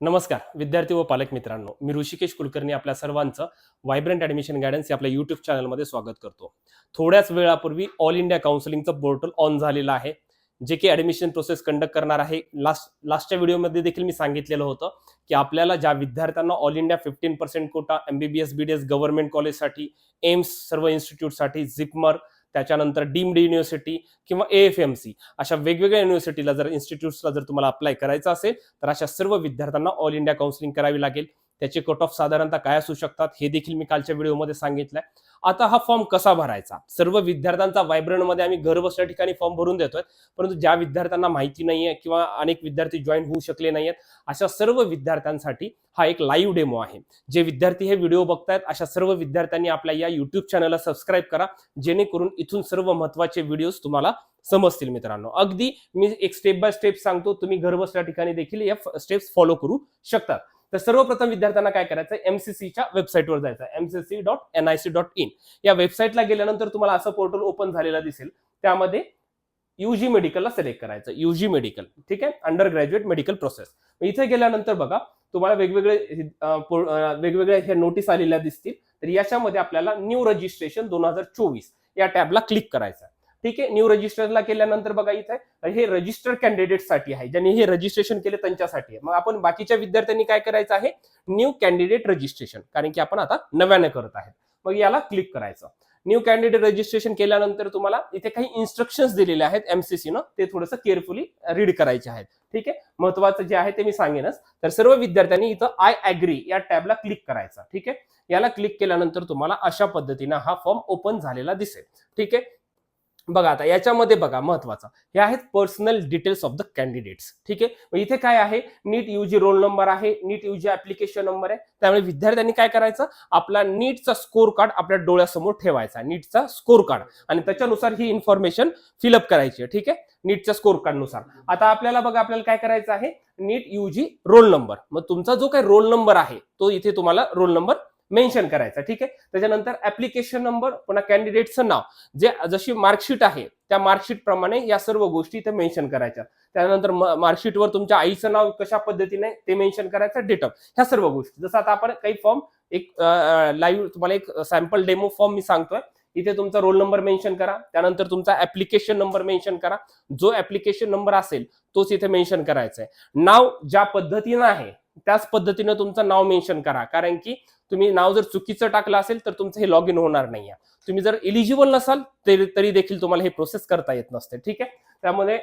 नमस्कार विद्यार्थी व पालक मित्रांनो. मी ऋषिकेश कुलकर्णी आपल्या सर्वांचं व्हायब्रंट ॲडमिशन गायडन्स या आपल्या युट्यूब चॅनलमध्ये स्वागत करतो. थोड्याच वेळापूर्वी ऑल इंडिया काउन्सिलिंगचं पोर्टल ऑन झालेलं आहे. जे की ॲडमिशन प्रोसेस कंडक्ट करणार आहे. लास्ट लास्टच्या व्हिडिओमध्ये देखील मी सांगितलेलं होतं की आपल्याला ज्या विद्यार्थ्यांना all India fifteen percent quota M B B S B D S government कॉलेजसाठी AIIMS सर्व इन्स्टिट्यूटसाठी झिपमर त्याच्यानंतर डीम्ड युनिव्हर्सिटी किंवा ए एफ एम सी अशा वेगवेगळ्या युनिव्हर्सिटीला जर इन्स्टिट्यूट्सला जर तुम्हाला अप्लाय करायचं असेल तर अशा सर्व विद्यार्थ्यांना ऑल इंडिया काउन्सिलिंग करावी लागेल. त्याचे कट ऑफ साधारणतः काय असू शकतात हे देखील मी कालच्या व्हिडिओमध्ये सांगितलंय. आता हा फॉर्म कसा भरायचा? सर्व विद्यार्थ्यांचा व्हायब्रंटमध्ये आम्ही घर बसल्या ठिकाणी फॉर्म भरून देतोय परंतु ज्या विद्यार्थ्यांना माहिती नाहीये किंवा अनेक विद्यार्थी जॉईन होऊ शकले नाहीयेत अशा सर्व विद्यार्थ्यांसाठी हा एक लाईव्ह डेमो आहे. जे विद्यार्थी हे व्हिडिओ बघतायत अशा सर्व विद्यार्थ्यांनी आपल्या या युट्यूब चॅनलला सबस्क्राईब करा जेणेकरून इथून सर्व महत्त्वाचे व्हिडिओज तुम्हाला समजतील मित्रांनो. अगदी मी एक स्टेप बाय स्टेप सांगतो तुम्ही घर बसल्या ठिकाणी देखील या स्टेप्स फॉलो करू शकतात तर सर्वप्रथम विद्यार्थ्यांना काय करायचं एमसीसीच्या वेबसाईटवर जायचं MCC dot N I C dot in या वेबसाईटला गेल्यानंतर तुम्हाला असं पोर्टल ओपन झालेलं दिसेल. त्यामध्ये युजी मेडिकलला सिलेक्ट करायचं. युजी मेडिकल ठीक आहे? अंडर ग्रॅज्युएट मेडिकल प्रोसेस इथे गेल्यानंतर बघा तुम्हाला वेगवेगळे वेगवेगळ्या ह्या नोटीस आलेल्या दिसतील. तर याच्यामध्ये आपल्याला न्यू रजिस्ट्रेशन दोन हजार चोवीस या टॅबला क्लिक करायचं आहे. ठीक आहे? न्यू रजिस्टरला केल्यानंतर बघा इथे हे रजिस्टर कॅन्डिडेटसाठी आहे. ज्यांनी हे रजिस्ट्रेशन केले त्यांच्यासाठी आहे. मग आपण बाकीच्या विद्यार्थ्यांनी काय करायचं आहे? न्यू कॅन्डिडेट रजिस्ट्रेशन कारण की आपण आता नव्याने करत आहे मग याला क्लिक करायचं. न्यू कॅन्डिडेट रजिस्ट्रेशन केल्यानंतर तुम्हाला इथे काही इन्स्ट्रक्शन्स दिलेले आहेत एमसीसी न. ते थोडंसं केअरफुली रीड करायचे आहेत. ठीक आहे? महत्वाचं जे आहे ते मी सांगेनच. तर सर्व विद्यार्थ्यांनी इथं आय अग्री या टॅबला क्लिक करायचा. ठीक आहे? याला क्लिक केल्यानंतर तुम्हाला अशा पद्धतीनं हा फॉर्म ओपन झालेला दिसेल. ठीक आहे? बघा आता याच्यामध्ये बघा महत्वाचं. हे आहेत personal details of the candidates ठीक आहे? इथे काय आहे? नीट युजी रोल नंबर आहे नीट युजी ऍप्लिकेशन नंबर आहे. त्यामुळे विद्यार्थ्यांनी काय करायचं? आपला नीटचा स्कोर कार्ड आपल्या डोळ्यासमोर ठेवायचा नीटचा स्कोर कार्ड आणि त्याच्यानुसार ही इन्फॉर्मेशन फिलअप करायची आहे ठीक आहे? नीटच्या स्कोर कार्डनुसार. आता आपल्याला बघा आपल्याला काय करायचं आहे? नीट युजी रोल नंबर मग तुमचा जो काही रोल नंबर आहे तो इथे तुम्हाला रोल नंबर मेन्शन करायचा ठीक आहे? त्याच्यानंतर ऍप्लिकेशन नंबर पुन्हा कॅन्डिडेटचं नाव. जे जशी मार्कशीट आहे त्या मार्कशीट प्रमाणे या सर्व गोष्टी इथे मेन्शन करायच्या. त्यानंतर मार्कशीटवर तुमच्या आईचं नाव कशा पद्धतीने ते मेन्शन करायचं डेट ऑफ ह्या सर्व गोष्टी. जसं आता आपण काही फॉर्म एक लाईव्ह तुम्हाला एक सॅम्पल डेमो फॉर्म मी सांगतोय. इथे तुमचा रोल नंबर मेन्शन करा. त्यानंतर तुमचा ऍप्लिकेशन नंबर मेन्शन करा. जो ऍप्लिकेशन नंबर असेल तोच इथे मेन्शन करायचा आहे नाव ज्या पद्धतीनं आहे त्याच पद्धतीनं तुमचं नाव मेन्शन करा. कारण की तुम्ही नाव जर चुकीचं टाकलं असेल तर तुमचं हे लॉग इन होणार नाही तुम्ही जर इलिजिबल नसाल तरी तरी देखील तुम्हाला हे प्रोसेस करता येत नसते. ठीक आहे? त्यामध्ये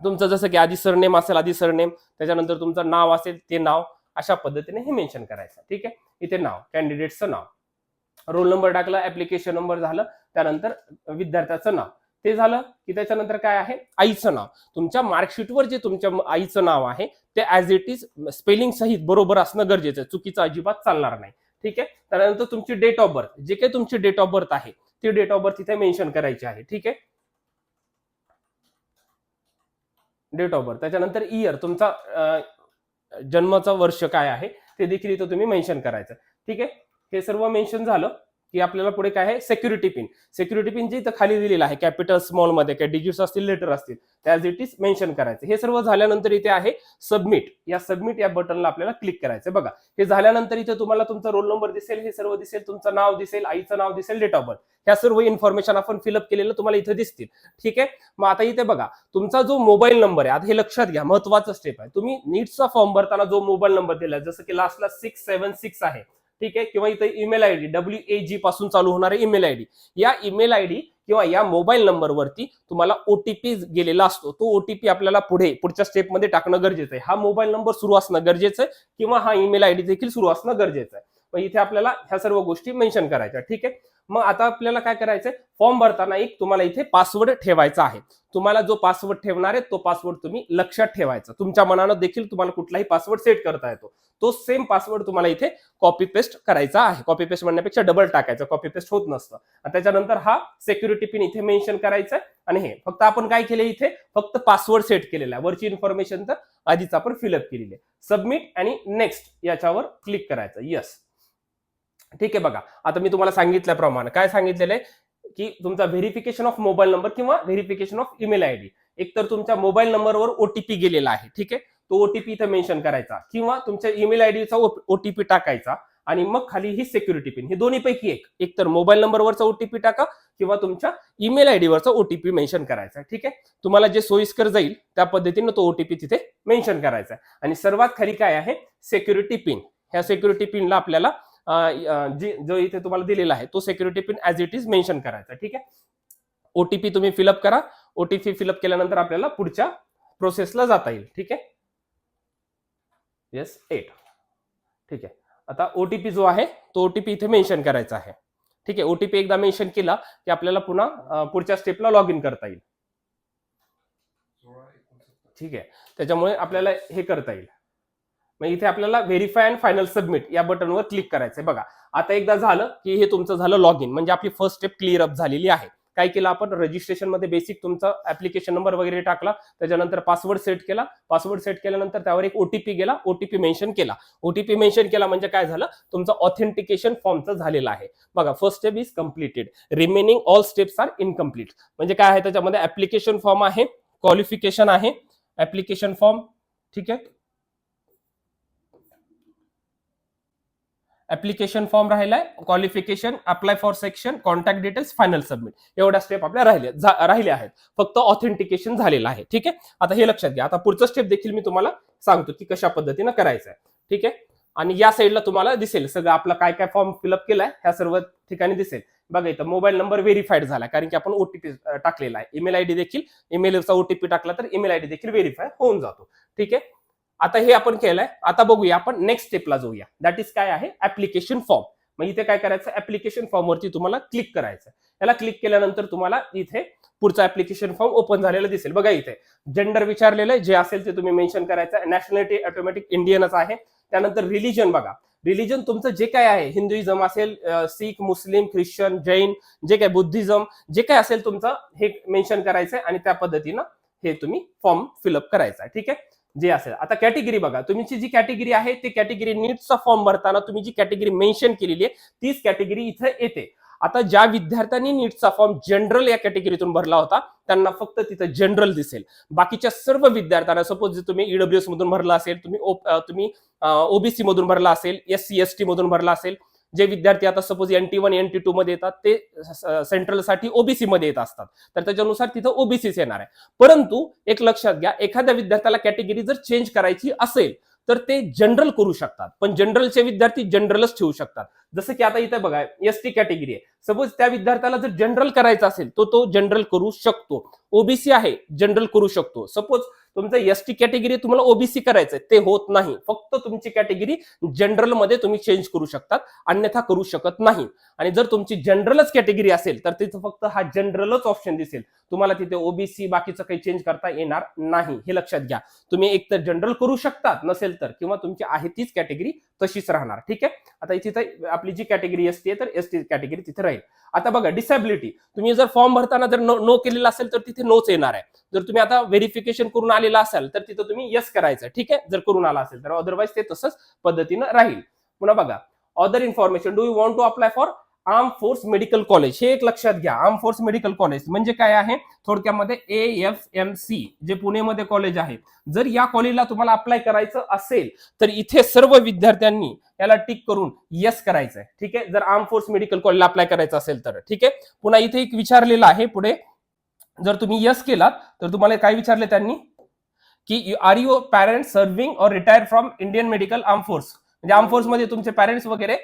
तुमचं जसं की आधी सरनेम असेल आधी सरनेम त्याच्यानंतर तुमचं नाव असेल ते नाव अशा पद्धतीने हे मेन्शन करायचं. ठीक आहे? इथे नाव कॅन्डिडेटचं नाव. रोल नंबर टाकला ऍप्लिकेशन नंबर झालं त्यानंतर विद्यार्थ्याचं नाव. ते झालं की त्याच्यानंतर काय आहे? आईचं नाव. तुमच्या मार्कशीटवर जे तुमच्या आईचं नाव आहे ते ऍज इट इज स्पेलिंग सहित बरोबर असणं गरजेचं आहे. चुकीचं अजिबात चालणार नाही. ठीक आहे? त्यानंतर तुमची डेट ऑफ बर्थ जे काही तुमची डेट ऑफ बर्थ आहे ती डेट ऑफ बर्थ इथे मेन्शन करायची आहे. ठीक आहे? डेट ऑफ बर्थ त्याच्यानंतर इयर तुमचा जन्माचं वर्ष काय आहे ते देखील इथं तुम्ही मेन्शन करायचं. ठीक आहे? हे सर्व मेन्शन झालं. की आपल्याला पुढे काय आहे? सेक्युरिटी पिन सेक्युरिटी पिन जी इथं खाली दिलेलं आहे कॅपिटल स्मॉलमध्ये काय डिजिट्स असतील लेटर असतील त्याज इट इज मेन्शन करायचं. हे सर्व झाल्यानंतर इथे आहे सबमिट या सबमिट या बटनला आपल्याला क्लिक करायचं बघा हे झाल्यानंतर इथे तुम्हाला तुमचा रोल नंबर दिसेल हे सर्व दिसेल तुमचं नाव दिसेल आईचं नाव दिसेल डेट ऑफ बर्थ ह्या सर्व इन्फॉर्मेशन आपण फिलअप केलेलं तुम्हाला इथे दिसतील. ठीक आहे? मग आता इथे बघा तुमचा जो मोबाईल नंबर आहे आता हे लक्षात घ्या महत्वाचं स्टेप आहे. तुम्ही नीटचा फॉर्म भरताना जो मोबाईल नंबर दिला जसं की लास्टला सिक्स सेव्हन सिक्स आहे. ठीक आहे? किंवा इथे email I D W A G पासून चालू होणारे ईमेल आय डी या ईमेल आय डी किंवा या मोबाईल नंबरवरती तुम्हाला ओटीपी गेलेला असतो. तो ओटीपी आपल्याला पुढे पुढच्या स्टेपमध्ये टाकणं गरजेचं आहे. हा मोबाईल नंबर सुरू असणं गरजेचं आहे किंवा हा ईमेल आय डी देखील सुरू असणं गरजेचं आहे. मग इथे आपल्याला ह्या सर्व गोष्टी मेन्शन करायच्या ठीक आहे? मग आता आपल्याला काय करायचंय? फॉर्म भरताना एक तुम्हाला इथे पासवर्ड ठेवायचा आहे. तुम्हाला जो पासवर्ड ठेवणार आहे तो पासवर्ड तुम्ही लक्षात ठेवायचा. तुमच्या मनानं देखील तुम्हाला कुठलाही पासवर्ड सेट करता येतो. तो सेम पासवर्ड तुम्हाला इथे कॉपी पेस्ट करायचा आहे. कॉपी पेस्ट म्हणण्यापेक्षा डबल टाकायचं. कॉपी पेस्ट होत नसतं. आणि त्याच्यानंतर हा सेक्युरिटी पिन इथे मेन्शन करायचा आणि हे फक्त आपण काय केले इथे? फक्त पासवर्ड सेट केलेला आहे. वरची इन्फॉर्मेशन तर आधीच आपण फिलअप केलेली आहे. सबमिट आणि नेक्स्ट याच्यावर क्लिक करायचं. यस ठीक आहे बघा. आता मी तुम्हाला सांगितल्याप्रमाणे काय सांगितलेलं आहे? की तुमचा व्हेरिफिकेशन ऑफ मोबाईल नंबर किंवा verification of email I D एक तर तुमच्या मोबाईल नंबरवर ओटीपी गेलेला आहे. ठीक आहे? तो ओटीपी इथे मेन्शन करायचा किंवा तुमच्या ईमेल आयडीचा ओटीपी टाकायचा आणि मग खाली ही सिक्युरिटी पिन हे दोन्ही पैकी एक. एक तर मोबाईल नंबरवरचा ओटीपी टाका किंवा तुमच्या ईमेल आयडीवरचा ओटीपी मेन्शन करायचा ठीक आहे? तुम्हाला जे सोयीस्कर जाईल त्या पद्धतीनं तो ओटीपी तिथे मेन्शन करायचा आहे. आणि सर्वात खाली काय आहे? सिक्युरिटी पिन ह्या सिक्युरिटी पिनला आपल्याला जी जो इथे तुम्हाला दिलेला आहे तो security pin as it is mention करायचा ठीक आहे? ओटीपी तुम्ही फिलअप करा. ओटीपी फिलअप केल्यानंतर आपल्याला पुढच्या प्रोसेसला जाता येईल. ठीक आहे? येस एट ठीक आहे. आता ओ टी पी जो आहे तो ओ टी पी इथे मेन्शन करायचा आहे. ठीक आहे ओ टी पी एकदा मेन्शन केला की आपल्याला पुन्हा पुढच्या स्टेपला लॉग इन करता येईल. ठीक आहे. त्याच्यामुळे आपल्याला हे करता येईल. मग इथे आपल्याला व्हेरीफाय अँड फायनल सबमिट या बटनवर क्लिक करायचं आहे बघा आता एकदा झालं की हे तुमचं झालं लॉग इन म्हणजे आपली फर्स्ट स्टेप क्लिअर अप झालेली आहे. काय केलं आपण? रजिस्ट्रेशनमध्ये बेसिक तुमचा ऍप्लिकेशन नंबर वगैरे टाकला. त्याच्यानंतर पासवर्ड सेट केला. पासवर्ड सेट केल्यानंतर त्यावर एक ओटीपी गेला. ओटीपी मेन्शन केला. ओटीपी मेन्शन केला म्हणजे काय झालं? तुमचं ऑथेंटिकेशन फॉर्मचं झालेलं आहे. बघा first step is completed remaining all steps are incomplete म्हणजे काय आहे? त्याच्यामध्ये ऍप्लिकेशन फॉर्म आहे. क्वालिफिकेशन आहे. ऍप्लिकेशन फॉर्म ठीक आहे? ऍप्लिकेशन फॉर्म राहिलाय qualification apply for section contact details final submit एवढ्या स्टेप आपल्या राहिले राहिले आहेत. फक्त ऑथेंटिकेशन झालेलं आहे. ठीक आहे? आता हे लक्षात घ्या. आता पुढचं स्टेप देखील मी तुम्हाला सांगतो की कशा पद्धतीनं करायचं आहे. ठीक आहे? आणि या साईडला तुम्हाला दिसेल सगळं आपला काय काय फॉर्म फिलअप केलाय ह्या सर्व ठिकाणी दिसेल. बघा इथं मोबाईल नंबर व्हेरीफाईड झाला कारण की आपण ओटीपी टाकलेला आहे. ईमेल आयडी देखील ईमेलचा ओटीपी टाकला तर ईमेल आयडी देखील व्हेरीफाय होऊन जातो. ठीक आहे? आता हे आपण केलंय. आता बघूया आपण नेक्स्ट स्टेपला जाऊया. दॅट इज काय आहे? ऍप्लिकेशन फॉर्म मग इथे काय करायचं? ऍप्लिकेशन फॉर्म वरती तुम्हाला क्लिक करायचं. याला क्लिक केल्यानंतर तुम्हाला इथे पुढचा ऍप्लिकेशन फॉर्म ओपन झालेला दिसेल. बघा इथे. जेंडर विचारलेलं आहे. जे असेल ते तुम्ही मेन्शन करायचं. नॅशनॅलिटी ऑटोमॅटिक इंडियनच आहे. त्यानंतर रिलिजन बघा. रिलिजन तुमचं जे काय आहे? हिंदुइझम असेल सिख सीख मुस्लिम ख्रिश्चन जैन जे काय बुद्धिझम जे काय असेल तुमचं हे मेन्शन करायचंय आणि त्या पद्धतीनं हे तुम्ही फॉर्म फिलअप करायचा ठीक आहे? जे असेल. आता कॅटेगरी बघा. तुमची जी कॅटेगरी आहे ती कॅटेगरी नीटचा फॉर्म भरताना तुम्ही जी कॅटेगरी मेन्शन केलेली आहे तीच कॅटेगरी इथे येते. आता ज्या विद्यार्थ्यांनी नीटचा फॉर्म जनरल या कॅटेगरीतून भरला होता त्यांना फक्त तिथं जनरल दिसेल. बाकीच्या सर्व विद्यार्थ्यांना सपोज तुम्ही ईडब्ल्यूएस मधून भरला असेल तुम्ही O- तुम्ही ओबीसी मधून भरला असेल एस सी एस टी मधून भरला असेल जे विद्यार्थी आता suppose N T one N T two मध्ये येतात ते सेंट्रलसाठी ओबीसी मध्ये येत असतात. तर त्याच्यानुसार तिथं ओबीसीच येणार आहे. परंतु एक लक्षात घ्या एखाद्या विद्यार्थ्याला कॅटेगरी जर चेंज करायची असेल तर ते जनरल करू शकतात. पण जनरलचे विद्यार्थी जनरलच ठेवू शकतात. जसं की आता इथे बघा एस टी कॅटेगरी आहे. सपोज त्या विद्यार्थ्याला जर जनरल करायचं असेल तो तो जनरल करू शकतो. ओबीसी आहे जनरल करू शकतो. सपोज तुमचं एस टी कॅटेगरी तुम्हाला ओबीसी करायचंय. ते होत नाही. फक्त तुमची कॅटेगरी जनरलमध्ये तुम्ही चेंज करू शकतात. अन्यथा करू शकत नाही. आणि जर तुमची जनरलच कॅटेगरी असेल तर तिथं फक्त हा जनरलच ऑप्शन दिसेल. तुम्हाला तिथे ओबीसी बाकीचं काही चेंज करता येणार नाही. हे लक्षात घ्या. तुम्ही एकतर जनरल करू शकतात नसेल तर किंवा तुमची आहे तीच कॅटेगरी तशीच राहणार. ठीक आहे? आता तिथे आपली जी कॅटेगरी एस टी आहे तर एस टी कॅटेगरी तिथे राहील. आता बघा डिसॅबिलिटी तुम्ही जर फॉर्म भरताना जर नो नो केलेला असेल तर तिथे नोच येणार आहे. जर तुम्ही आता व्हेरिफिकेशन करून आलेला असाल तर तिथं तुम्ही यस करायचं. ठीक आहे? जर करून आला असेल तर अदरवाईज ते तसंच पद्धतीनं राहील. पुन्हा बघा. Other information do you want to apply for arm force medical college हे एक लक्षात घ्या. आर्म फोर्स मेडिकल कॉलेज म्हणजे काय आहे? थोडक्यामध्ये ए एफ एम सी जे पुणेमध्ये कॉलेज आहे. जर या कॉलेजला तुम्हाला अप्लाय करायचं असेल तर इथे सर्व विद्यार्थ्यांनी याला टिक करून येस करायचं आहे ठीक आहे? जर आर्म फोर्स मेडिकल कॉलेजला अप्लाय करायचं असेल तर. ठीक आहे? पुन्हा इथे एक विचारलेलं आहे पुढे. जर तुम्ही येस केलात तर तुम्हाला काय विचारले त्यांनी? की are you parent serving or retire from Indian medical arm force म्हणजे आर्म फोर्समध्ये तुमचे पॅरेंट्स वगैरे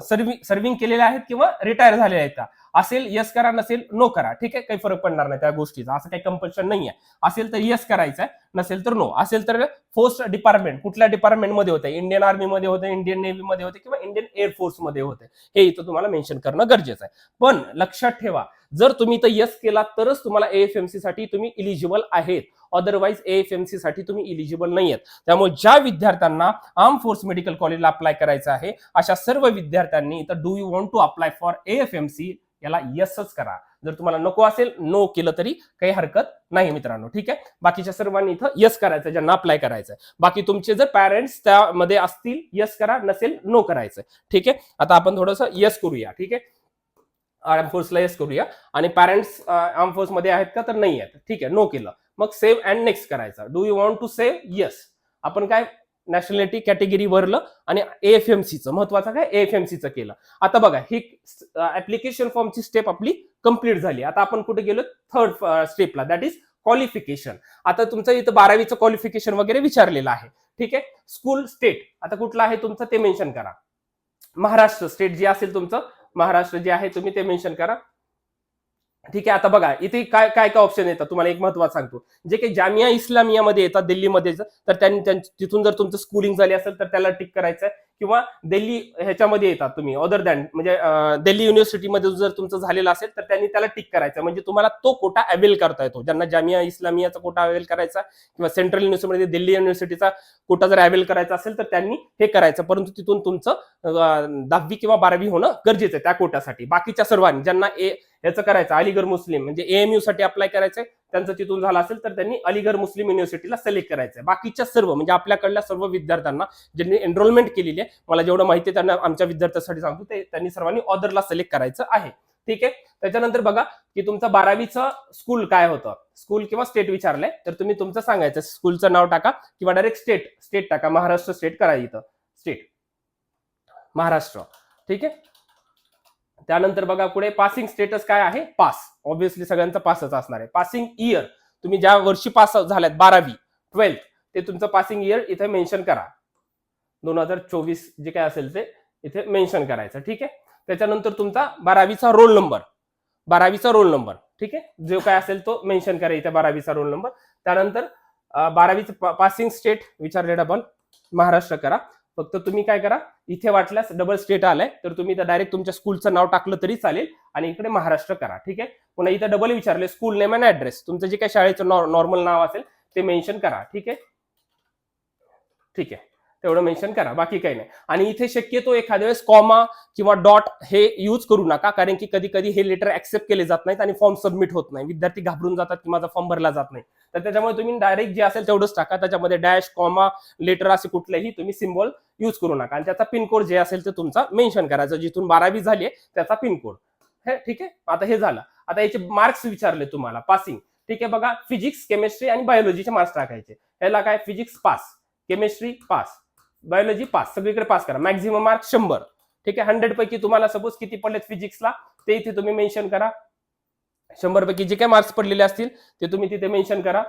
सर्व्हिंग सर्व्हिंग केलेले आहेत किंवा रिटायर झालेले आहेत का? असेल यस करा नसेल नो करा. ठीक आहे? काही फरक पडणार नाही त्या गोष्टीचा. असं काही कंपल्शन नाही आहे. असेल तर यस करायचं आहे नसेल तर नो असेल तर फोर्स डिपार्टमेंट कुठल्या डिपार्टमेंटमध्ये होते? इंडियन आर्मी मध्ये होते इंडियन नेव्ही मध्ये होते किंवा इंडियन एअरफोर्समध्ये होते? हे इथं तुम्हाला मेन्शन करणं गरजेचं आहे. पण लक्षात ठेवा जर तुम्ही इथं येस केला तरच तुम्हाला एएफएमसी साठी तुम्ही इलिजिबल आहेत. अदरवाईज एएफएमसी साठी तुम्ही इलिजिबल नाही आहेत त्यामुळे ज्या विद्यार्थ्यांना आर्म फोर्स मेडिकल कॉलेजला अप्लाय करायचं आहे अशा सर्व विद्यार्थ्यांनी इथं do you want to apply for AFMC याला येसच करा. जर तुम्हाला नको असेल नो केलं तरी काही हरकत नाही मित्रांनो. ठीक आहे? बाकीच्या सर्वांनी इथं येस करायचं ज्यांना अप्लाय करायचं बाकी तुमचे जर पॅरेंट्स त्यामध्ये असतील येस करा. नसेल नो करायचं ठीक आहे? आता आपण थोडंसं येस करूया. ठीक आहे? आर्म फोर्सला येस करूया. आणि पॅरेंट्स आर्म फोर्समध्ये आहेत का? तर नाही आहेत. ठीक आहे नो केलं. मग सेव्ह अँड नेक्स्ट करायचं. Do you want to save yes आपण काय नॅशनॅलिटी कॅटेगरी वरलं आणि एएफएमसीचं महत्वाचं काय? एएफएमसीचं केलं. आता बघा ही ऍप्लिकेशन फॉर्मची स्टेप आपली कंप्लीट झाली. आता आपण कुठे गेलो थर्ड स्टेपला दॅट इज क्वालिफिकेशन आता तुमचं इथं बारावीचं क्वालिफिकेशन वगैरे विचारलेलं आहे. ठीक आहे? स्कूल स्टेट आता कुठलं आहे तुमचं? ते मेन्शन करा. महाराष्ट्र स्टेट जे असेल तुमचं महाराष्ट्र जे आहे तुम्ही ते मेन्शन करा. ठीक आहे आता बघा इथे काय काय काय ऑप्शन येतात? तुम्हाला एक महत्वाचं सांगतो. जे काही जामिया इस्लामियामध्ये येतात दिल्लीमध्ये तर त्यांनी तिथून जर तुमचं स्कूलिंग झाली असेल तर त्याला टिक करायचं आहे किंवा दिल्ली ह्याच्यामध्ये येतात तुम्ही अदर दॅन म्हणजे दिल्ली युनिव्हर्सिटीमध्ये जर तुमचं झालेलं असेल तर त्यांनी त्याला टिक करायचं. म्हणजे तुम्हाला तो कोटा अवेल करता येतो. ज्यांना जामिया इस्लामियाचा कोटा अवेल करायचा किंवा सेंट्रल युनिव्हर्सिटीमध्ये दिल्ली युनिव्हर्सिटीचा कोटा जर अवेल करायचा असेल तर त्यांनी हे करायचं. परंतु तिथून तुमचं दहावी किंवा बारावी होणं गरजेचं आहे त्या कोट्यासाठी. बाकीच्या सर्वांनी ज्यांना ए याचं करायचं अलीगड मुस्लिम. म्हणजे एएमयू साठी अप्लाय करायचंय त्यांचं तिथून झालं असेल तर त्यांनी अलीगड मुस्लिम युनिव्हर्सिटीला सिलेक्ट करायचंय. बाकीच्या सर्व म्हणजे आपल्याकडल्या सर्व विद्यार्थ्यांना ज्यांनी एनरोलमेंट केलेली आहे मला जेवढं माहिती आहे त्यांना आमच्या विद्यार्थ्यांसाठी सांगतो ते त्यांनी सर्वांनी ऑदरला सिलेक्ट करायचं आहे. ठीक आहे? त्याच्यानंतर बघा की तुमचं बारावीचं स्कूल काय होतं? स्कूल किंवा स्टेट विचारलंय तर तुम्ही तुमचं सांगायचं स्कूलचं नाव टाका किंवा डायरेक्ट स्टेट स्टेट टाका. महाराष्ट्र स्टेट करायचं इथं. स्टेट महाराष्ट्र. ठीक आहे? त्यानंतर बघा पुढे पासिंग स्टेटस काय आहे? पास ऑब्व्हियसली सगळ्यांचा पासच असणार आहे. पासिंग इयर तुम्ही ज्या वर्षी पास झाल्यात बारावी ट्वेल्थ ते तुमचं पासिंग इयर इथे मेन्शन करा. दोन हजार चोवीस जे काय असेल ते इथे मेन्शन करायचं ठीक आहे? त्याच्यानंतर तुमचा बारावीचा रोल नंबर बारावीचा रोल नंबर ठीक आहे? जो काय असेल तो मेन्शन करा इथे बारावीचा रोल नंबर त्यानंतर बारावीचं पासिंग स्टेट विचारलेलं आपण महाराष्ट्र करा. फक्त तुम्ही काय करा इथे वाटल्यास डबल स्टेट आलाय तर तुम्ही डायरेक्ट तुमच्या स्कूलचं नाव टाकलं तरी चालेल आणि इकडे महाराष्ट्र करा ठीक आहे? पुन्हा इथं डबल विचारले स्कूल नेम अँड ऍड्रेस तुमचं जे काय शाळेचं नॉर्मल नाव असेल ते मेन्शन करा ठीक आहे? ठीक आहे. तेवढं मेन्शन करा बाकी काही नाही. आणि इथे शक्यतो एखाद्या वेळेस कॉमा किंवा डॉट हे यूज करू नका कारण की कधी कधी हे लेटर ऍक्सेप्ट केले जात नाहीत आणि फॉर्म सबमिट होत नाही. विद्यार्थी घाबरून जातात की माझा फॉर्म भरला जात नाही. तर त्याच्यामुळे तुम्ही डायरेक्ट जे असेल तेवढंच टाका. त्याच्यामध्ये डॅश कॉमा लेटर असे कुठलेही तुम्ही सिम्बॉल यूज करू नका. आणि त्याचा पिनकोड जे असेल ते तुमचा मेन्शन करायचा जिथून बारावी झाली आहे त्याचा पिनकोड हे ठीक आहे? आता हे झालं. आता याचे मार्क्स विचारले तुम्हाला. पासिंग ठीक आहे बघा. फिजिक्स केमिस्ट्री आणि बायोलॉजीचे मार्क्स टाकायचे. याला काय? Physics pass chemistry pass biology pass सगळीकडे पास करा. मॅक्झिमम मार्क्स शंभर. ठीक आहे? हंड्रेड पैकी तुम्हाला सपोज किती पडलेत फिजिक्सला ते इथे तुम्ही मेन्शन करा. शंभर पैकी जे काही मार्क्स पडलेले असतील ते तुम्ही तिथे मेन्शन करा.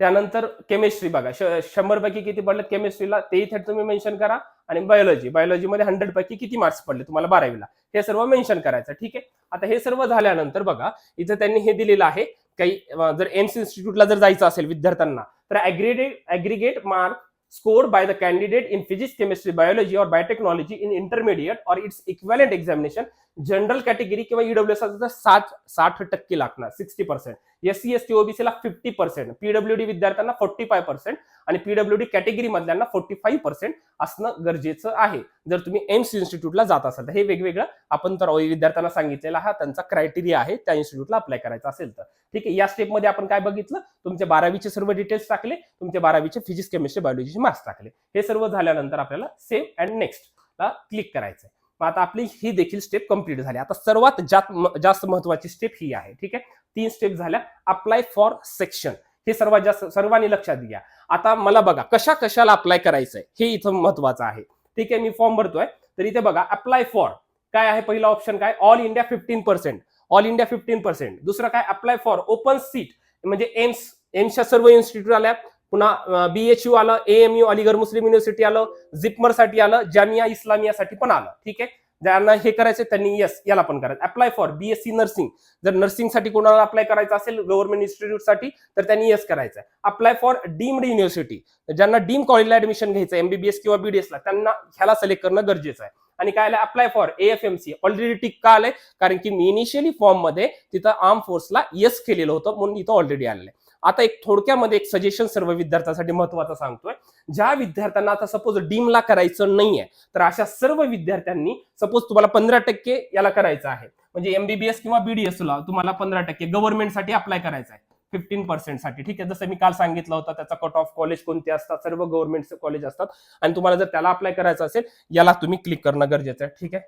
त्यानंतर केमिस्ट्री बघा. शंभर पैकी किती पडलेत केमिस्ट्रीला ते इथे तुम्ही मेन्शन करा. आणि बायोलॉजी बायोलॉजीमध्ये हंड्रेड पैकी किती मार्क्स पडले तुम्हाला बारावीला. हे सर्व मेन्शन करायचं ठीक आहे? आता हे सर्व झाल्यानंतर बघा इथं त्यांनी हे दिलेलं आहे. काही जर एम्स इन्स्टिट्यूटला जर जायचं असेल विद्यार्थ्यांना तर aggregate aggregate mark scored by the candidate in physics, chemistry, biology or biotechnology in intermediate or its equivalent examination general category किंवा ईडब्ल्यूएस साठ साठ टक्के लागणार sixty percent. S C S T ओबीसीला fifty percent. PWD विद्यार्थ्यांना forty five percent आणि PWD category मधल्यांना forty five percent असणं गरजेचं आहे. जर तुम्ही एम्स इन्स्टिट्यूटला जात असाल तर हे वेगवेगळं आपण तर विद्यार्थ्यांना सांगितलेला हा त्यांचा क्रायटेरिया आहे त्या इन्स्टिट्यूटला अप्लाय करायचा असेल तर. ठीक आहे या स्टेपमध्ये आपण काय बघितलं? तुमचे बारावीचे सर्व डिटेल्स टाकले तुमचे बारावीचे फिजिक्स केमिस्ट्री बायोलॉजीचे मार्क्स टाकले. हे सर्व झाल्यानंतर आपल्याला सेव्ह अँड नेक्स्ट ला क्लिक करायचं आहे आता आपली ही देखील स्टेप कंप्लीट झाली. आता सर्वात जास्त जास्त महत्वाची स्टेप ही आहे ठीक आहे? तीन स्टेप झाल्या. अप्लाय फॉर सेक्शन हे सर्वात जास्त सर्वांनी लक्षात घ्या. आता मला बघा कशा कशाला अप्लाय करायचंय हे इथं महत्वाचं आहे. ठीक आहे? मी फॉर्म भरतोय. तर इथे बघा अप्लाय फॉर काय आहे पहिला ऑप्शन काय? All India fifteen percent all India fifteen percent दुसरं काय? अप्लाय फॉर ओपन सीट म्हणजे एम्स एम्सच्या सर्व इन्स्टिट्यूट आल्या. पुन्हा बीएचयू आलं एएमयू अलीगड मुस्लिम युनिव्हर्सिटी आलं जिपमरसाठी आलं जामिया इस्लामियासाठी पण आलं. ठीक आहे? ज्यांना हे करायचं त्यांनी यस याला पण करायचं. अप्लाय फॉर बीएससी नर्सिंग जर नर्सिंगसाठी कोणाला अप्लाय करायचं असेल गव्हर्नमेंट इन्स्टिट्यूटसाठी तर त्यांनी यस करायचं आहे अप्लाय फॉर डीम्ड युनिव्हर्सिटी ज्यांना डीम कॉलेजला ऍडमिशन घ्यायचं एमबीबीएस किंवा बीडीएसला त्यांना ह्याला सिलेक्ट करणं गरजेचं आहे. आणि काय आलं apply for AFMC already tick का आलंय कारण की मी इनिशियली फॉर्ममध्ये तिथं आर्म फोर्सला यस केलेलं होतं म्हणून इथं ऑलरेडी आलेलं आहे. आता एक थोडक्यामध्ये एक सजेशन सर्व विद्यार्थ्यांसाठी महत्वाचं सांगतोय. ज्या विद्यार्थ्यांना आता सपोज डीमला करायचं नाहीये तर अशा सर्व विद्यार्थ्यांनी सपोज तुम्हाला पंधरा टक्के याला करायचं आहे. म्हणजे एमबीबीएस किंवा बीडीएस ला तुम्हाला पंधरा टक्के गव्हर्नमेंटसाठी अप्लाय करायचं आहे. फिफ्टीन पर्सेंटसाठी ठीक आहे? जसं मी काल सांगितलं होतं त्याचा कट ऑफ कॉलेज कोणते असतात? सर्व गव्हर्नमेंटचे कॉलेज असतात. आणि तुम्हाला जर त्याला अप्लाय करायचं असेल याला तुम्ही क्लिक करणं गरजेचं आहे ठीक आहे?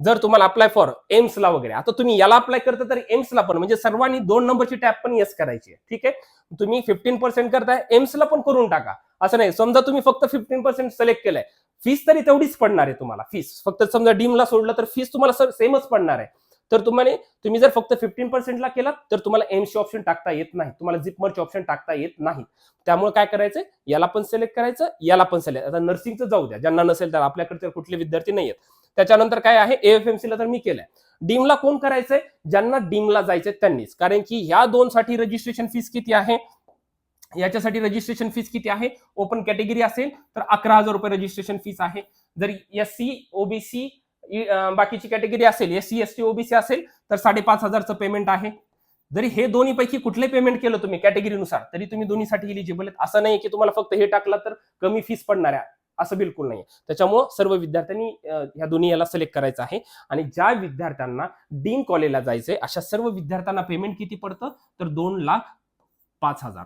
जर तुम्हाला अप्लाय फॉर एम्सला वगैरे आता तुम्ही याला अप्लाय करता तर एम्सला पण म्हणजे सर्वांनी दोन नंबरची टॅप पण येस करायची आहे ठीक आहे? तुम्ही फिफ्टीन पर्सेंट करताय एम्सला पण करून टाका. असं नाही समजा तुम्ही फक्त फिफ्टीन पर्सेंट सिलेक्ट केलंय फीस तरी तेवढीच पडणार आहे तुम्हाला फीस फक्त समजा डीमला सोडलं तर फीस तुम्हाला सेमच पडणार आहे. तर तुम्हाला तुम्ही जर फक्त फिफ्टीन पर्सेंटला केला तर तुम्हाला एम्सचे ऑप्शन टाकता येत नाही. तुम्हाला झिपमरचे ऑप्शन टाकता येत नाही. त्यामुळे काय करायचं याला पण सिलेक्ट करायचं याला पण सिलेक्ट आता नर्सिंगचं जाऊ द्या. ज्यांना नसेल तर आपल्याकडे तर कुठले विद्यार्थी नाही आहेत त्याच्यानंतर काय आहे? एएफएमसी ला तर मी केलंय. डीमला कोण करायचंय? ज्यांना डीमला जायचंय त्यांनीच. कारण की ह्या दोन साठी रजिस्ट्रेशन फीस किती आहे? याच्यासाठी रजिस्ट्रेशन फीस किती आहे? ओपन कॅटेगरी असेल तर अकरा हजार रुपये रजिस्ट्रेशन फीस आहे. जर एस सी ओबीसी बाकीची कॅटेगरी असेल S C S T OBC असेल तर साडेपाच हजारचं पेमेंट आहे. जरी हे दोन्ही पैकी कुठले पेमेंट केलं तुम्ही कॅटेगरीनुसार तरी तुम्ही दोन्हीसाठी इलिजिबल आहेत. असं नाही की तुम्हाला फक्त हे टाकलं तर कमी फीस पडणार आहे असं बिलकुल नाही त्याच्यामुळं सर्व विद्यार्थ्यांनी ह्या दोन्ही याला सिलेक्ट करायचं आहे. आणि ज्या विद्यार्थ्यांना डीम कॉलेजला जायचंय अशा सर्व विद्यार्थ्यांना पेमेंट किती पडतं? तर दोन लाख पाच हजार.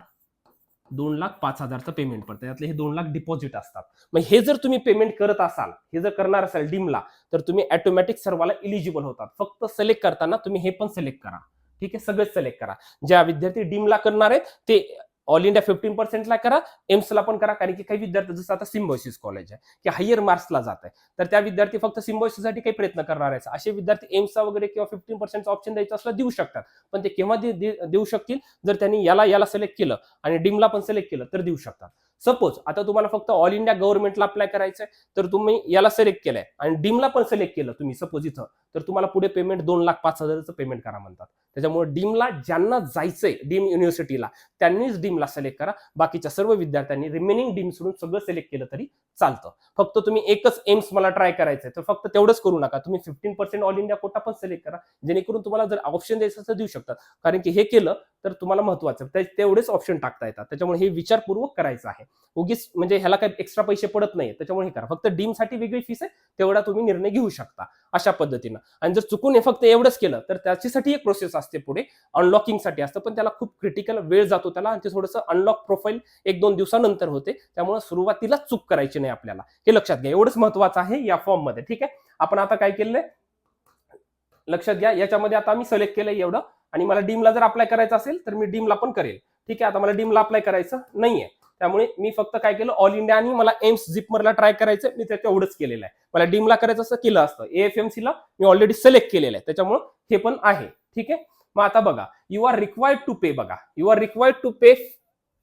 दोन लाख पाच हजारचं पेमेंट पडतं. यातले हे दोन लाख डिपॉझिट असतात. मग हे जर तुम्ही पेमेंट करत असाल हे जर करणार असाल डीमला तर तुम्ही ऑटोमॅटिक सर्वाला इलिजिबल होतात. फक्त सिलेक्ट करताना तुम्ही हे पण सिलेक्ट करा. ठीक आहे? सगळेच सिलेक्ट करा. ज्या विद्यार्थी डीमला करणार आहेत ते ऑल इंडिया फिफ्टीन पर्सेंटला करा एम्सला पण करा कारण की काही विद्यार्थी जसं आता सिम्बॉसिस कॉलेज आहे की हायर मार्क्सला जात आहे तर त्या विद्यार्थी फक्त सिम्बॉसिससाठी काही प्रयत्न करणार आहे असे विद्यार्थी एम्सचा वगैरे किंवा फिफ्टीन पर्सेंटचा ऑप्शन द्यायचा असला देऊ शकतात. पण ते केव्हा देऊ शकतील? जर त्यांनी याला याला सिलेक्ट केलं आणि डीमला पण सिलेक्ट केलं तर देऊ शकतात. सपोज आता तुम्हाला फक्त ऑल इंडिया गव्हर्नमेंटला अप्लाय करायचंय तर तुम्ही याला सिलेक्ट केलंय आणि डीमला पण सिलेक्ट केलं तुम्ही सपोज इथं तर तुम्हाला पुढे पेमेंट दोन लाख पाच हजाराचं पेमेंट करा म्हणतात. त्याच्यामुळे डीमला ज्यांना जायचंय डीम युनिव्हर्सिटीला त्यांनीच डीम डीमला सिलेक्ट करा. बाकीच्या सर्व विद्यार्थ्यांनी रिमेनिंग डीम सोडून सगळं सिलेक्ट केलं तरी चालतं. फक्त तुम्ही एकच एम्स मला ट्राय करायचंय तर फक्त तेवढंच करू नका. तुम्ही fifteen percent all India quota पण सिलेक्ट करा. जेणेकरून तुम्हाला जर ऑप्शन द्यायचं असं देऊ शकतात कारण की हे केलं तर तुम्हाला महत्वाचं. ते- तेवढेच ऑप्शन टाकता येतात. त्याच्यामुळे हे विचारपूर्वक करायचं आहे. उगीच म्हणजे ह्याला काही एक्स्ट्रा पैसे पडत नाही त्याच्यामुळे हे करा. फक्त डीमसाठी वेगळी फीस आहे तेवढा तुम्ही निर्णय घेऊ शकता अशा पद्धतीनं. आणि जर चुकून हे फक्त एवढंच केलं तर त्याच्यासाठी एक प्रोसेस असते पुढे. अनलॉकिंगसाठी असतं पण त्याला खूप क्रिटिकल वेळ जातो त्याला आणि ते थोडंसं अनलॉक प्रोफाईल एक दोन दिवसानंतर होते. त्यामुळे सुरुवातीला चूक करायची नाही आपल्याला. हे लक्षात घ्या. एवढंच महत्वाचं आहे या फॉर्ममध्ये ठीक आहे? आपण आता काय केलंय? लक्षात घ्या. याच्यामध्ये आता मी सिलेक्ट केलंय एवढं. आणि मला डीमला जर अप्लाय करायचं असेल तर मी डीमला पण करेल. ठीक आहे? आता मला डीमला अप्लाय करायचं नाहीये. त्यामुळे मी फक्त काय केलं ऑल इंडिया आणि मला एम्स जिपमरला ट्राय करायचं मी ते तेवढंच केलेलं आहे. मला डीमला करायचं असं केलं असतं. एएफएमसीला मी ऑलरेडी सिलेक्ट केलेलं आहे. त्याच्यामुळे हे पण आहे. ठीक आहे? मग आता बघा. You are required to pay बघा. You are required to pay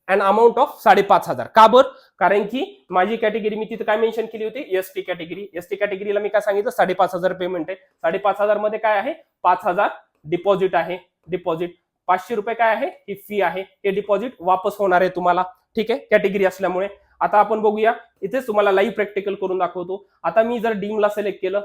and amount of साडेपाच हजार. का बर? कारण की माझी कॅटेगरी मी तिथे काय मेन्शन केली होती? S T category S T कॅटेगरीला मी काय सांगितलं? साडेपाच हजार पेमेंट आहे. साडेपाच हजारमध्ये काय आहे? पाच हजार डिपॉझिट आहे. डिपॉझिट पाचशे रुपये काय आहे? ही फी आहे. हे डिपॉझिट वापस होणार आहे तुम्हाला. ठीक आहे? कॅटेगरी असल्यामुळे. आता आपण बघूया. इथेच तुम्हाला लाईव्ह प्रॅक्टिकल करून दाखवतो. आता मी जर डीमला सिलेक्ट केलं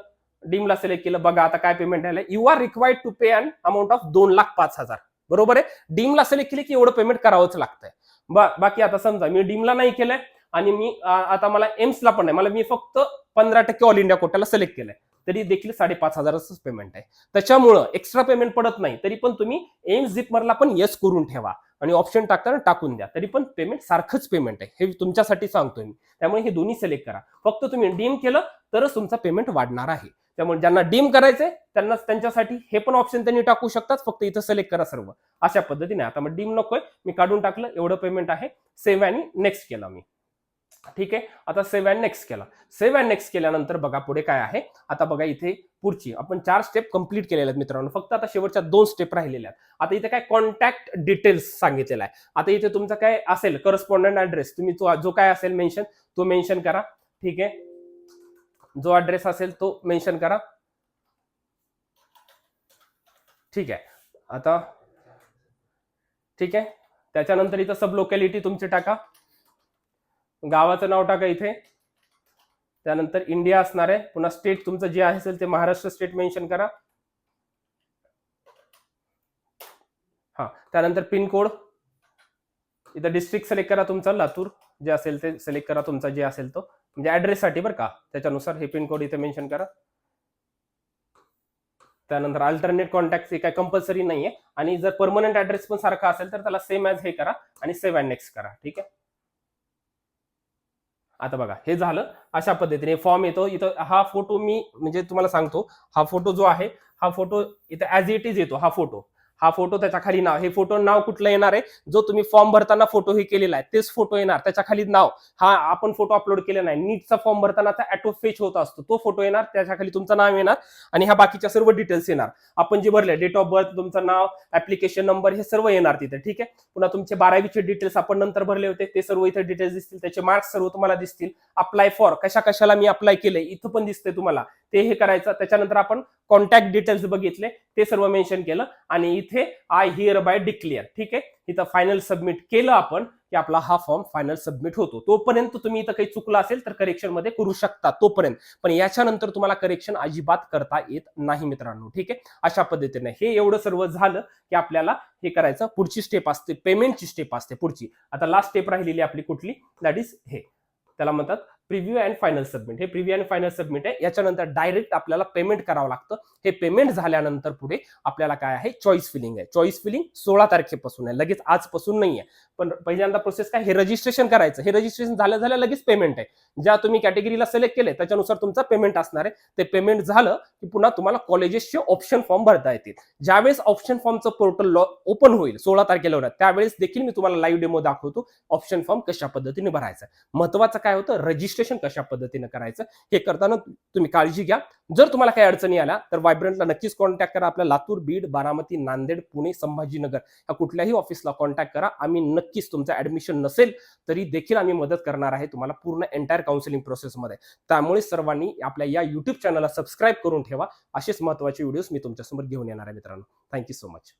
डीमला सिलेक्ट केलं बघा आता काय पेमेंट आलं you are required to pay an amount of दोन लाख पाच हजार. बरोबर आहे? डीमला सिलेक्ट केली की एवढं पेमेंट करावंच लागतंय. बा- बाकी आता समजा मी डीमला नाही केलंय आणि मी आता मला एम्सला पण नाही. मला मी फक्त पंधरा टक्के ऑल इंडिया कोट्याला सिलेक्ट केलंय. तरी देखील साडेपाच हजाराचंच पेमेंट आहे. त्याच्यामुळं एक्स्ट्रा पेमेंट पडत नाही तरी पण तुम्ही एम झिपमरला पण येस करून ठेवा आणि ऑप्शन टाकताना टाकून द्या. तरी पण पेमेंट सारखंच पेमेंट आहे. हे तुमच्यासाठी सांगतोय मी. त्यामुळे हे दोन्ही सिलेक्ट करा. फक्त तुम्ही डीम केलं तरच तुमचा पेमेंट वाढणार आहे. त्यामुळे ज्यांना डीम करायचंय त्यांना त्यांच्यासाठी हे पण ऑप्शन त्यांनी टाकू शकतात. फक्त इथं सिलेक्ट करा सर्व. अशा पद्धतीने. आता मग डीम नकोय. मी काढून टाकलं एवढं पेमेंट आहे. सेव्ह आणि नेक्स्ट केला मी. ठीक आहे? आता सेव्ह अँड नेक्स्ट केला. सेव्ह अँड नेक्स्ट केल्यानंतर बघा पुढे काय आहे? आता बघा इथे पुढची आपण चार स्टेप कंप्लीट केलेल्या आहेत मित्रांनो. फक्त आता शेवटच्या दोन स्टेप राहिलेल्या आहेत. आता इथे काय कॉन्टॅक्ट डिटेल्स सांगितलेला आहे. आता इथे तुमचा काय असेल? करस्पॉन्डंट ऍड्रेस तुम्ही जो काय असेल मेन्शन तो मेन्शन करा. ठीक आहे? जो ऍड्रेस असेल तो मेन्शन करा. ठीक आहे. आता ठीक आहे? त्याच्यानंतर इथं सब लोकॅलिटी तुमची टाका. गावाचं नाव टाका इथे. त्यानंतर इंडिया असणार आहे. पुन्हा स्टेट तुमचं जे असेल ते महाराष्ट्र स्टेट मेन्शन करा. हा त्यानंतर पिनकोड इथं डिस्ट्रिक्ट सिलेक्ट करा तुमचा लातूर जे असेल ते सिलेक्ट करा तुमचा जे असेल तो. म्हणजे ऍड्रेससाठी बरं का त्याच्यानुसार हे पिनकोड इथे मेन्शन करा. त्यानंतर अल्टरनेट कॉन्टॅक्ट हे काय कंपल्सरी नाहीये. आणि जर परमनंट ऍड्रेस पण सारखा असेल तर त्याला सेम ॲज हे करा आणि सेव्ह अँड नेक्स्ट करा. ठीक आहे? आता बघा हे झालं. अशा पद्धतीने फॉर्म येतो. इथं हा फोटो मी म्हणजे तुम्हाला सांगतो हा फोटो जो आहे हा फोटो इथं ऍज इट इज येतो हा फोटो हा फोटो त्याच्याखाली नाव. हे फोटो नाव कुठलं येणार आहे? जो तुम्ही फॉर्म भरताना फोटो हे केलेला आहे तेच फोटो येणार. त्याच्याखाली नाव. हा आपण फोटो अपलोड केला नाही. नीटचा फॉर्म भरताना ॲटो फेच होत असतो. तो फोटो येणार त्याच्याखाली तुमचं नाव येणार आणि ह्या बाकीच्या सर्व डिटेल्स येणार. आपण जे भरले डेट ऑफ बर्थ तुमचं नाव ऍप्लिकेशन नंबर हे सर्व येणार तिथे ठीक आहे? पुन्हा तुमचे बारावीचे डिटेल्स आपण नंतर भरले होते. ते सर्व इथे डिटेल्स दिसतील. त्याचे मार्क्स सर्व तुम्हाला दिसतील. अप्लाय फॉर कशा कशाला मी अप्लाय केलंय इथं पण दिसतंय तुम्हाला. ते हे करायचं. त्याच्यानंतर आपण कॉन्टॅक्ट डिटेल्स बघितले. ते सर्व मेन्शन केलं आणि इथे आय हिअर बाय डिक्लेअर ठीक आहे? इथं फायनल सबमिट केलं आपण की आपला हा फॉर्म फायनल सबमिट होतो. तोपर्यंत तुम्ही इथं काही चुकलं असेल तर करेक्शनमध्ये करू शकता तोपर्यंत. पण याच्यानंतर तुम्हाला करेक्शन अजिबात करता येत नाही मित्रांनो. ठीक आहे? अशा पद्धतीने हे एवढं सर्व झालं की आपल्याला हे करायचं. पुढची स्टेप असते पेमेंटची स्टेप असते पुढची. आता लास्ट स्टेप राहिलेली आपली कुठली? दॅट इज हे. त्याला म्हणतात प्रिव्ह्यू अँड फायनल सबमिट. हे प्रिव्ह्यू अँड फायनल सबमिट आहे. याच्यानंतर डायरेक्ट आपल्याला पेमेंट करावं लागतं. हे पेमेंट झाल्यानंतर पुढे आपल्याला काय आहे? चॉईस फिलिंग आहे. चॉईस फिलिंग सोळा तारखेपासून आहे. लगेच आजपासून नाही आहे पण पहिल्यांदा प्रोसेस काय? हे रजिस्ट्रेशन करायचं. हे रजिस्ट्रेशन झालं झालं लगेच पेमेंट आहे. ज्या तुम्ही कॅटेगरीला सिलेक्ट केले त्याच्यानुसार तुमचं पेमेंट असणार आहे. ते पेमेंट झालं की पुन्हा तुम्हाला कॉलेजेसचे ऑप्शन फॉर्म भरता येतील. ज्यावेळेस ऑप्शन फॉर्मचं पोर्टल ओपन होईल सोळा तारखेला होणार त्यावेळेस देखील मी तुम्हाला लाईव्ह डेमो दाखवतो. ऑप्शन फॉर्म कशा पद्धतीने भरायचा महत्वाचं काय होतं? रजिस्ट्रेशन कशा पद्धतीने करायचं हे करताना तुम्ही काळजी घ्या. जर तुम्हाला काही अडचणी आल्या तर वायब्रंटला नक्कीच कॉन्टॅक्ट करा. आपल्या लातूर बीड बारामती नांदेड पुणे संभाजीनगर या कुठल्याही ऑफिसला कॉन्टॅक्ट करा. आम्ही नक्कीच तुमचं ऍडमिशन नसेल तरी देखील आम्ही मदत करणार आहे तुम्हाला पूर्ण एंटायर काउन्सिलिंग प्रोसेसमध्ये त्यामुळे सर्वांनी आपल्या या युट्यूब चॅनलला सबस्क्राईब करून ठेवा. असेच महत्त्वाचे व्हिडिओज मी तुमच्यासमोर घेऊन येणार आहे मित्रांनो. Thank you so much